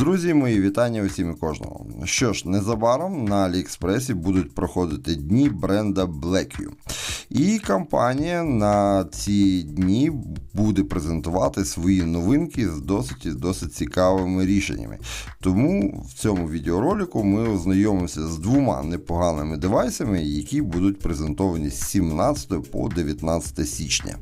Друзі, мої вітання усім і кожного. Що ж, незабаром на Аліекспресі будуть проходити дні бренда Blackview. І компанія на ці дні буде презентувати свої новинки з досить досить цікавими рішеннями. Тому в цьому відеоролику ми ознайомимося з двома непоганими девайсами, які будуть презентовані з 17 по 19 січня.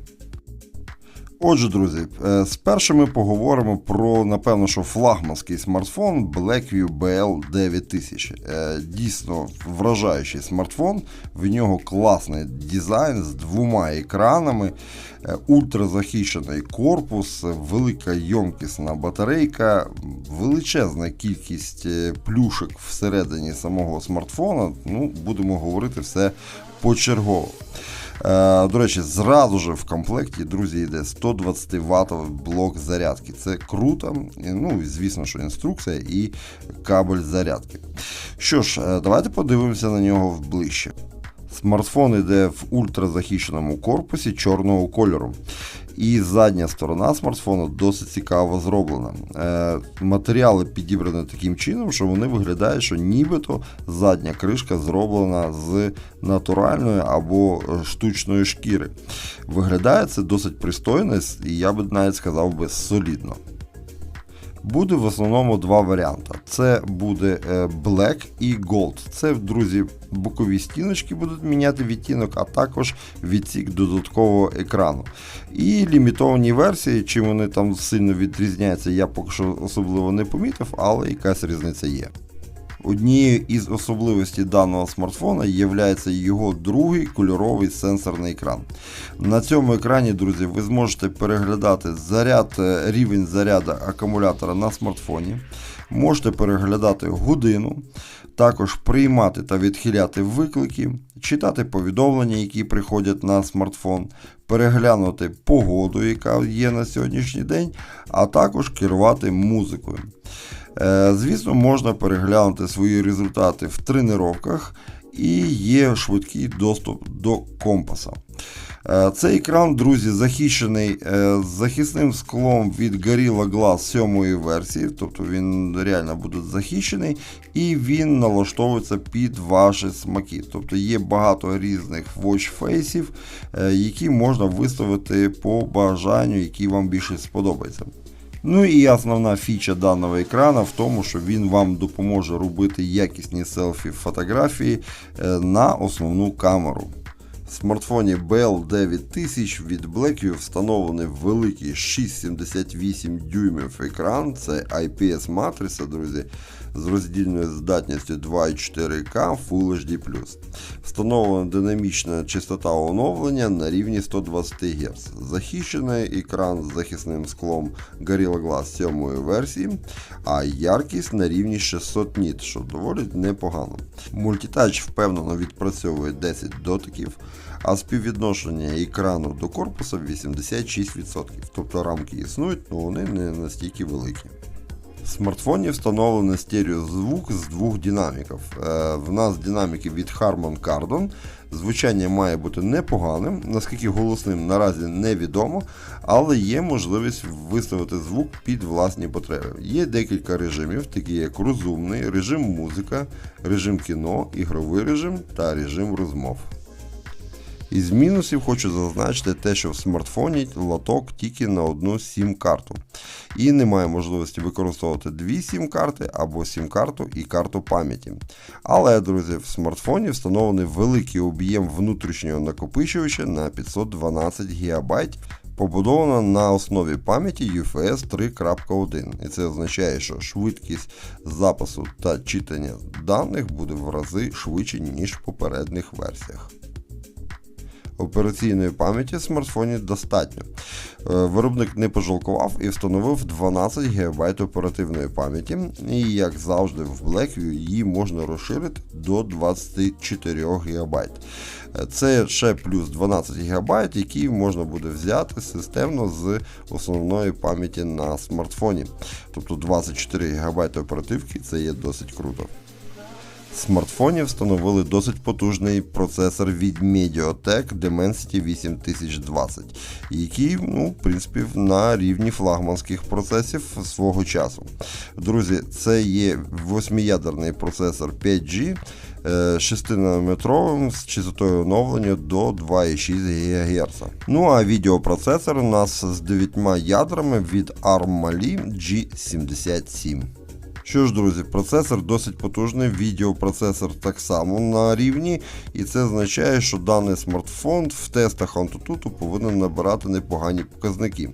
Отже, друзі, е, спершу ми поговоримо про, напевно, що флагманський смартфон Blackview BL 9000. Е, Дійсно вражаючий смартфон. В нього класний дизайн з двома екранами, е, ультразахищений корпус, велика йомкісна батарейка, величезна кількість плюшок всередині самого смартфона. Ну, будемо говорити все почергово. Е, До речі, зразу ж в комплекті, друзі, йде 120 Вт блок зарядки. Це круто. Ну, звісно, що інструкція і кабель зарядки. Що ж, е, давайте подивимося на нього ближче. Смартфон йде в ультразахищеному корпусі чорного кольору. І задня сторона смартфону досить цікаво зроблена. Е, матеріали підібрані таким чином, що вони виглядають, що нібито задня кришка зроблена з натуральної або штучної шкіри. Виглядає це досить пристойно, і я би навіть сказав би солідно. Буде в основному два варіанти. Це буде е, Black і Gold. Це, друзі, бокові стіночки будуть міняти відтінок, а також відсік додаткового екрану. І лімітовані версії, чим вони там сильно відрізняються, я поки що особливо не помітив, але якась різниця є. Однією із особливостей даного смартфона є його другий кольоровий сенсорний екран. На цьому екрані, друзі, ви зможете переглядати заряд, е, рівень заряду акумулятора на смартфоні, можете переглядати годину, також приймати та відхиляти виклики, читати повідомлення, які приходять на смартфон, переглянути погоду, яка є на сьогоднішній день, а також керувати музикою. Е, Звісно, можна переглянути свої результати в тренуваннях і є швидкий доступ до компаса. Е, Цей екран, друзі, захищений е, захисним склом від Gorilla Glass 7 версії, тобто він реально буде захищений, і він налаштовується під ваші смаки. Тобто є багато різних watchfaceів, е, які можна виставити по бажанню, який вам більше сподобається. Ну і основна фіча даного екрана в тому, що він вам допоможе робити якісні селфі фотографії е, на основну камеру. В смартфоні BL 9000 від Blackview встановлений великий 6,78 дюймів екран, це IPS матриця, друзі, з роздільною здатністю 2,4К Full HD+. Встановлена динамічна частота оновлення на рівні 120 Гц. Захищений екран з захисним склом Gorilla Glass 7 версії, а яркість на рівні 600 ніт, що доволі непогано. Мультитач впевнено відпрацьовує 10 дотиків, а співвідношення екрану до корпуса 86%. Тобто рамки існують, але вони не настільки великі. Смартфоні встановлений стереозвук з двох динаміків. Е, В нас динаміки від Harman Kardon. Звучання має бути непоганим, наскільки голосним наразі невідомо, але є можливість виставити звук під власні потреби. Є декілька режимів, такі як розумний, режим музика, режим кіно, ігровий режим та режим розмов. Із мінусів хочу зазначити те, що в смартфоні лоток тільки на одну сім-карту. І немає можливості використовувати дві сім-карти або сім-карту і карту пам'яті. Але, друзі, в смартфоні встановлений великий об'єм внутрішнього накопичувача на 512 ГБ. Побудована на основі пам'яті UFS 3.1. І це означає, що швидкість запису та читання даних буде в рази швидше, ніж в попередніх версіях. Операційної пам'яті в смартфоні достатньо. Е, Виробник не пожалкував і встановив 12 ГБ оперативної пам'яті, і, як завжди, в Blackview її можна розширити до 24 ГБ. Е, Це ще плюс 12 ГБ, які можна буде взяти системно з основної пам'яті на смартфоні. Тобто 24 ГБ оперативки це є досить круто. Смартфоні встановили досить потужний процесор від Mediatek Dimensity 8020, який, ну, в принципі, на рівні флагманських процесів свого часу. Друзі, це є восьмиядерний процесор 5G. 6-нанометровим з частотою оновлення до 2,6 ГГц. Ну а відеопроцесор у нас з 9 ядрами від ARM Mali G77. Що ж, друзі, процесор досить потужний, відеопроцесор так само на рівні, і це означає, що даний смартфон в тестах Antutu повинен набирати непогані показники.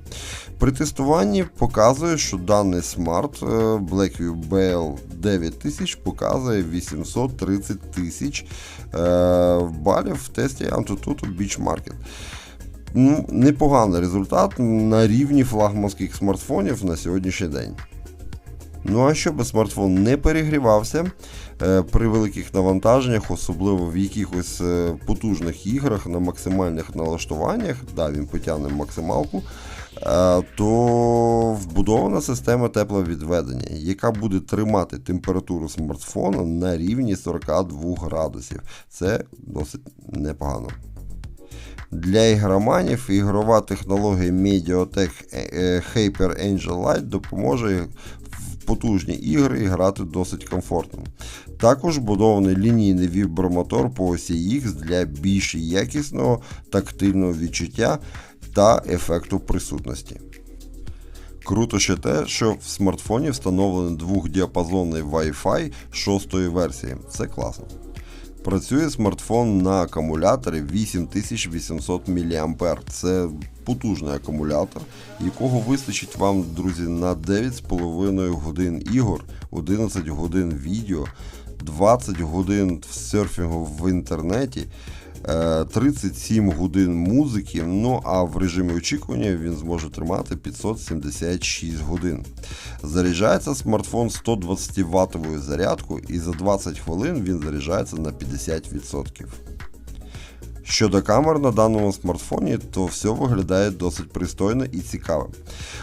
При тестуванні показує, що даний смарт е, Blackview BL9000 показує 830 тисяч е, балів в тесті Antutu Beach Market. Ну, Непоганий результат на рівні флагманських смартфонів на сьогоднішній день. Ну а щоб смартфон не перегрівався е, при великих навантаженнях, особливо в якихось е, потужних іграх на максимальних налаштуваннях, да, він потягне максималку, е, то вбудована система тепловідведення, яка буде тримати температуру смартфона на рівні 42 градусів. Це досить непогано. Для ігроманів ігрова технологія Mediatek Hyper Angel Light допоможе потужні ігри і грати досить комфортно. Також будований лінійний вібромотор по осі X для більш якісного тактильного відчуття та ефекту присутності. Круто ще те, що в смартфоні встановлений двохдіапазонний Wi-Fi 6 версії. Це класно. Працює смартфон на акумуляторі 8800 мА. Це потужний акумулятор, якого вистачить вам, друзі, на 9,5 годин ігор, 11 годин відео, 20 годин серфінгу в інтернеті. 37 годин музики, ну а в режимі очікування він зможе тримати 576 годин. Заряджається смартфон 120 ваттовою зарядкою і за 20 хвилин він заряджається на 50%. Щодо камер на даному смартфоні, то все виглядає досить пристойно і цікаво.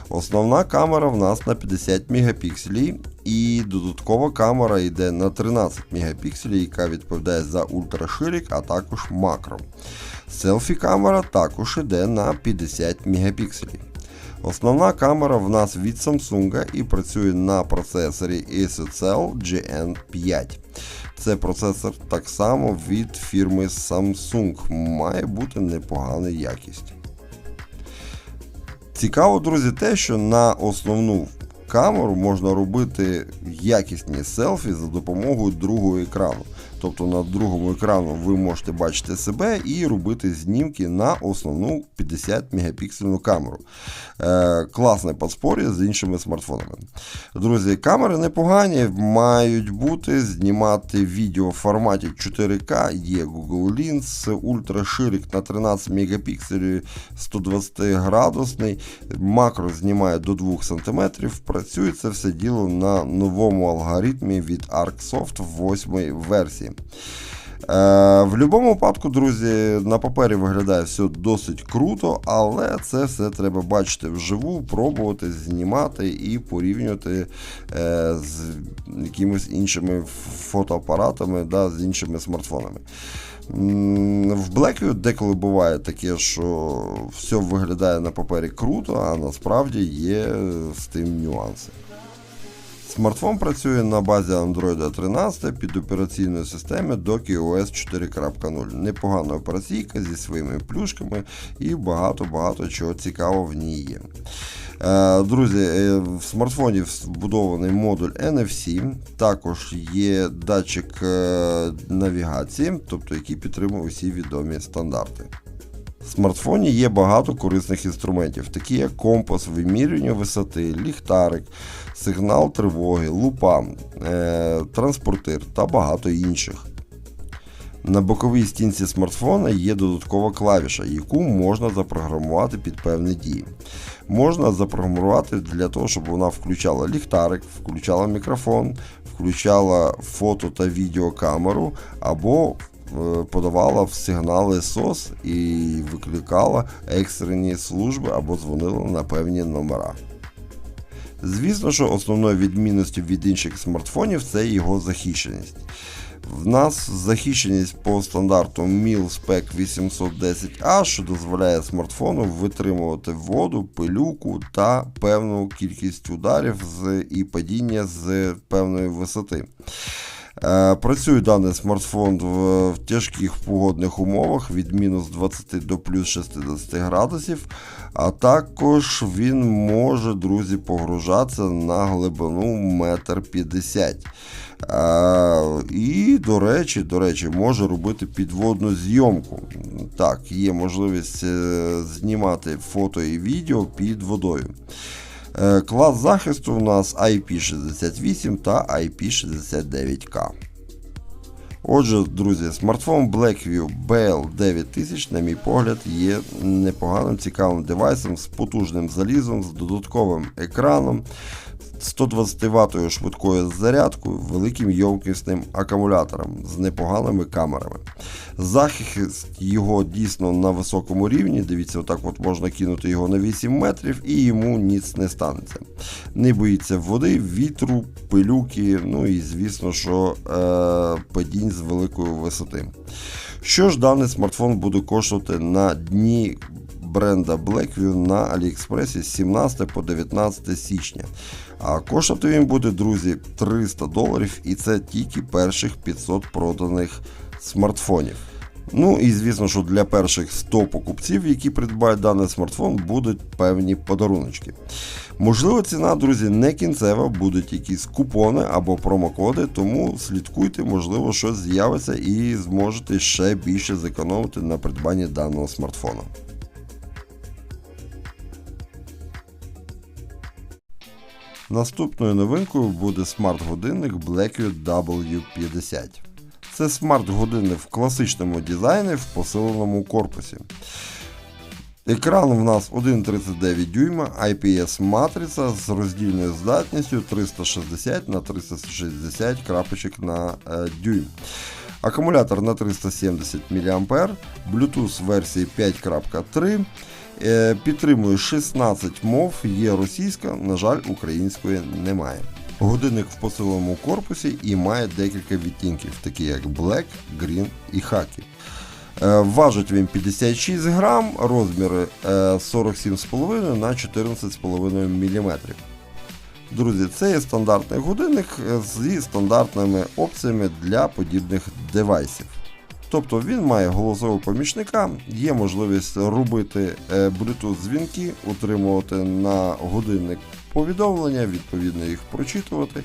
Основна камера в нас на 50 мегапікселів і додаткова камера йде на 13 мегапікселів, яка відповідає за ультраширик, а також макро. Селфі камера також йде на 50 мегапікселів. Основна камера в нас від Samsung і працює на процесорі SSL GN5. Це процесор так само від фірми Samsung. Має бути непогана якість. Цікаво, друзі, те, що на основну камеру можна робити якісні селфі за допомогою другого екрану. Тобто на другому екрану ви можете бачити себе і робити знімки на основну 50 мегапіксельну камеру. Е, Класне подспор'я з іншими смартфонами. Друзі, камери непогані, мають бути, знімати відео в форматі 4К, є Google Lens, ультраширик на 13 мегапікселів 120 градусний, макро знімає до 2 см. Працює це все діло на новому алгоритмі від ArcSoft 8 версії. Е, в будь-якому випадку, друзі, на папері виглядає все досить круто, але це все треба бачити вживу, пробувати, знімати і порівнювати е, з якимись іншими фотоапаратами, да, з іншими смартфонами. В Blackview деколи буває таке, що все виглядає на папері круто, а насправді є з тим нюанси. Смартфон працює на базі Android 13 під операційною системою Doki OS 4.0. Непогана операційка зі своїми плюшками і багато-багато чого цікавого в ній є. Е, друзі, е, в смартфоні вбудований модуль NFC, також є датчик е, навігації, тобто який підтримує усі відомі стандарти. В смартфоні є багато корисних інструментів, такі як компас, вимірювання висоти, ліхтарик, сигнал тривоги, лупа, е, транспортир та багато інших. На боковій стінці смартфона є додаткова клавіша, яку можна запрограмувати під певні дії. Можна запрограмувати для того, щоб вона включала ліхтарик, включала мікрофон, включала фото та відеокамеру або подавала в сигнали SOS і викликала екстрені служби або дзвонила на певні номера. Звісно, що основною відмінністю від інших смартфонів це його захищеність. В нас захищеність по стандарту MIL-SPEC 810A, що дозволяє смартфону витримувати воду, пилюку та певну кількість ударів з, і падіння з певної висоти. Е, Працює даний смартфон в, в тяжких погодних умовах від мінус 20 до плюс 60 градусів, а також він може, друзі, погружатися на глибину 1,50 м. Е, І, до речі, до речі, може робити підводну зйомку. Так, є можливість е, знімати фото і відео під водою. Е, Клас захисту у нас IP68 та IP69K. Отже, друзі, смартфон Blackview BL9000, на мій погляд, є непоганим цікавим девайсом з потужним залізом, з додатковим екраном, 120 Вт швидкою зарядкою, великим йомкісним акумулятором з непоганими камерами. Захист його дійсно на високому рівні. Дивіться, отак от можна кинути його на 8 метрів і йому ніц не станеться. Не боїться води, вітру, пилюки, ну і звісно, що е, падінь з великої висоти. Що ж даний смартфон буде коштувати на дні бренда Blackview на Аліекспресі з 17 по 19 січня. А коштувати він буде, друзі, 300 доларів, і це тільки перших 500 проданих смартфонів. Ну і звісно, що для перших 100 покупців, які придбають даний смартфон, будуть певні подаруночки. Можливо, ціна, друзі, не кінцева, будуть якісь купони або промокоди, тому слідкуйте, можливо, щось з'явиться і зможете ще більше зекономити на придбанні даного смартфону. Наступною новинкою буде смарт-годинник Blackview W50. Це смарт-годинник в класичному дизайні в посиленому корпусі. Екран в нас 1,39 дюйма, IPS матриця з роздільною здатністю 360 на 360 крапочок на е, дюйм. Акумулятор на 370 мА, Bluetooth версії 5.3. Е, Підтримує 16 мов, є російська, на жаль, української немає. Годинник в посиленому корпусі і має декілька відтінків, такі як Black, Green і Хакі. Е, Важить він 56 грам, розміри е, 47,5 на 14,5 мм. Друзі, це є стандартний годинник е, зі стандартними опціями для подібних девайсів. Тобто він має голосового помічника, є можливість робити е, Bluetooth дзвінки, утримувати на годинник повідомлення, відповідно їх прочитувати.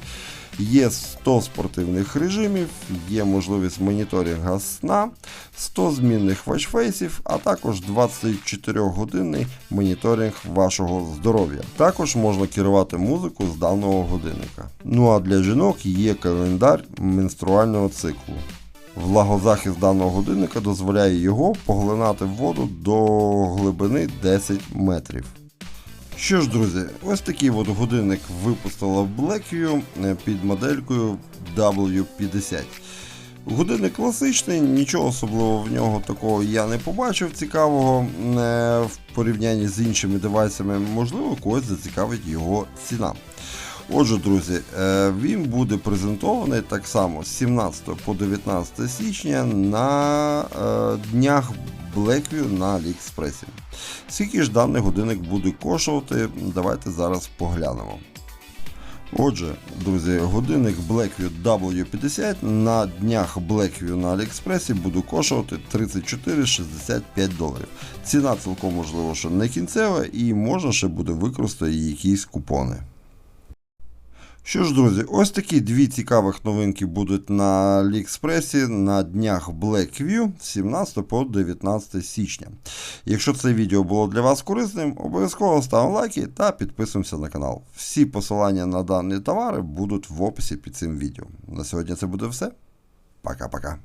Є 100 спортивних режимів, є можливість моніторинга сна, 100 змінних ватчфейсів, а також 24-годинний моніторинг вашого здоров'я. Також можна керувати музику з даного годинника. Ну а для жінок є календар менструального циклу. Влагозахист даного годинника дозволяє його поглинати в воду до глибини 10 метрів. Що ж, друзі, ось такий от годинник випустила Blackview е, під моделькою W50. Годинник класичний, нічого особливого в нього такого я не побачив цікавого е, в порівнянні з іншими девайсами, можливо, когось зацікавить його ціна. Отже, друзі, е, він буде презентований так само з 17 по 19 січня на днях Blackview на Аліекспресі. Скільки ж даний годинник буде коштувати, давайте зараз поглянемо. Отже, друзі, годинник Blackview W50 на днях Blackview на Аліекспресі буде коштувати 34,65 доларів. Ціна цілком можливо, що не кінцева і можна ще буде використати якісь купони. Що ж, друзі, ось такі дві цікавих новинки будуть на Аліекспресі на днях Blackview з 17 по 19 січня. Якщо це відео було для вас корисним, обов'язково ставимо лайки та підписуємося на канал. Всі посилання на дані товари будуть в описі під цим відео. На сьогодні це буде все. Пока-пока.